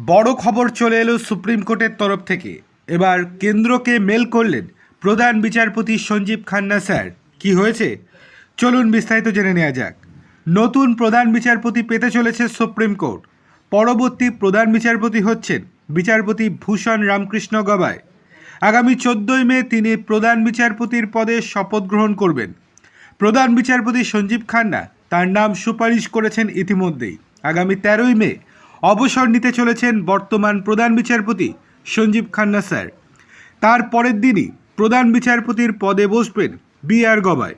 বড় খবর চলে এলো সুপ্রিম কোর্টের তরফ থেকে। এবার কেন্দ্রকে মেল করলেন প্রধান বিচারপতি সঞ্জীব খান্না, স্যার। কি হয়েছে? চলুন বিস্তারিত জেনে নেওয়া যাক। নতুন প্রধান বিচারপতি পেতে চলেছে সুপ্রিম কোর্ট। পরবর্তী প্রধান বিচারপতি হচ্ছেন বিচারপতি ভূষণ রামকৃষ্ণ গবাই। আগামী চোদ্দোই মে তিনি প্রধান বিচারপতির পদে শপথ গ্রহণ করবেন। প্রধান বিচারপতি সঞ্জীব খান্না তার নাম সুপারিশ করেছেন ইতিমধ্যেই। আগামী তেরোই মে অবসর নিতে চলেছেন বর্তমান প্রধান বিচারপতি সঞ্জীব খান্না স্যার। তার পরের দিনই প্রধান বিচারপতির পদে বসবেন বি আর গবাই।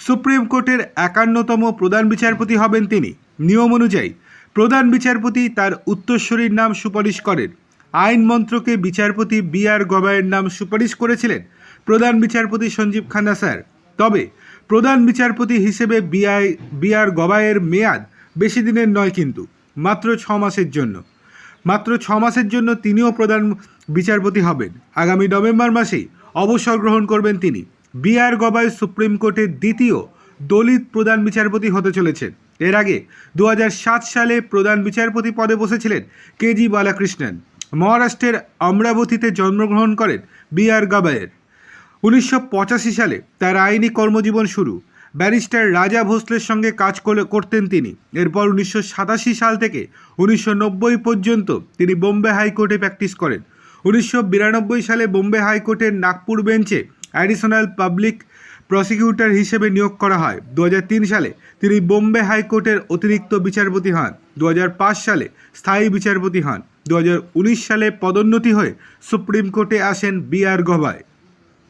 সুপ্রিম কোর্টের একান্নতম প্রধান বিচারপতি হবেন তিনি। নিয়ম অনুযায়ী প্রধান বিচারপতি তার উত্তরস্বরীর নাম সুপারিশ করেন। আইন মন্ত্রকে বিচারপতি বি আর গবাইয়ের নাম সুপারিশ করেছিলেন প্রধান বিচারপতি সঞ্জীব খান্না স্যার। তবে প্রধান বিচারপতি হিসেবে বিআই বি আর গবাইয়ের মেয়াদ বেশি দিনের নয় কিন্তু। মাত্র ছ মাসের জন্য। মাত্র ছ মাসের জন্য তিনিও প্রধান বিচারপতি হবেন। আগামী নভেম্বর মাসেই অবসর গ্রহণ করবেন তিনি। বি আর গবাই সুপ্রিম কোর্টের দ্বিতীয় দলিত প্রধান বিচারপতি হতে চলেছেন। এর আগে দু হাজার সাত সালে প্রধান বিচারপতি পদে বসেছিলেন কেজি বালাকৃষ্ণন। মহারাষ্ট্রের অমরাবতীতে জন্মগ্রহণ করেন বি আর গবাইয়ের। উনিশশো সালে তার আইনি কর্মজীবন শুরু। ব্যারিস্টার রাজা ভোসলের সঙ্গে কাজ করে করতেন তিনি। এরপর উনিশশো সাতাশি সাল থেকে উনিশশো নব্বই পর্যন্ত তিনি বোম্বে হাইকোর্টে প্র্যাকটিস করেন। উনিশশো বিরানব্বই সালে বোম্বে হাইকোর্টের নাগপুর বেঞ্চে অ্যাডিশনাল পাবলিক প্রসিকিউটর হিসেবে নিয়োগ করা হয়। দু হাজার তিন সালে তিনি বোম্বে হাইকোর্টের অতিরিক্ত বিচারপতি হন। দু হাজার পাঁচ সালে স্থায়ী বিচারপতি হন। দু হাজার উনিশ সালে পদোন্নতি হয়ে সুপ্রিম কোর্টে আসেন বি আর গভায়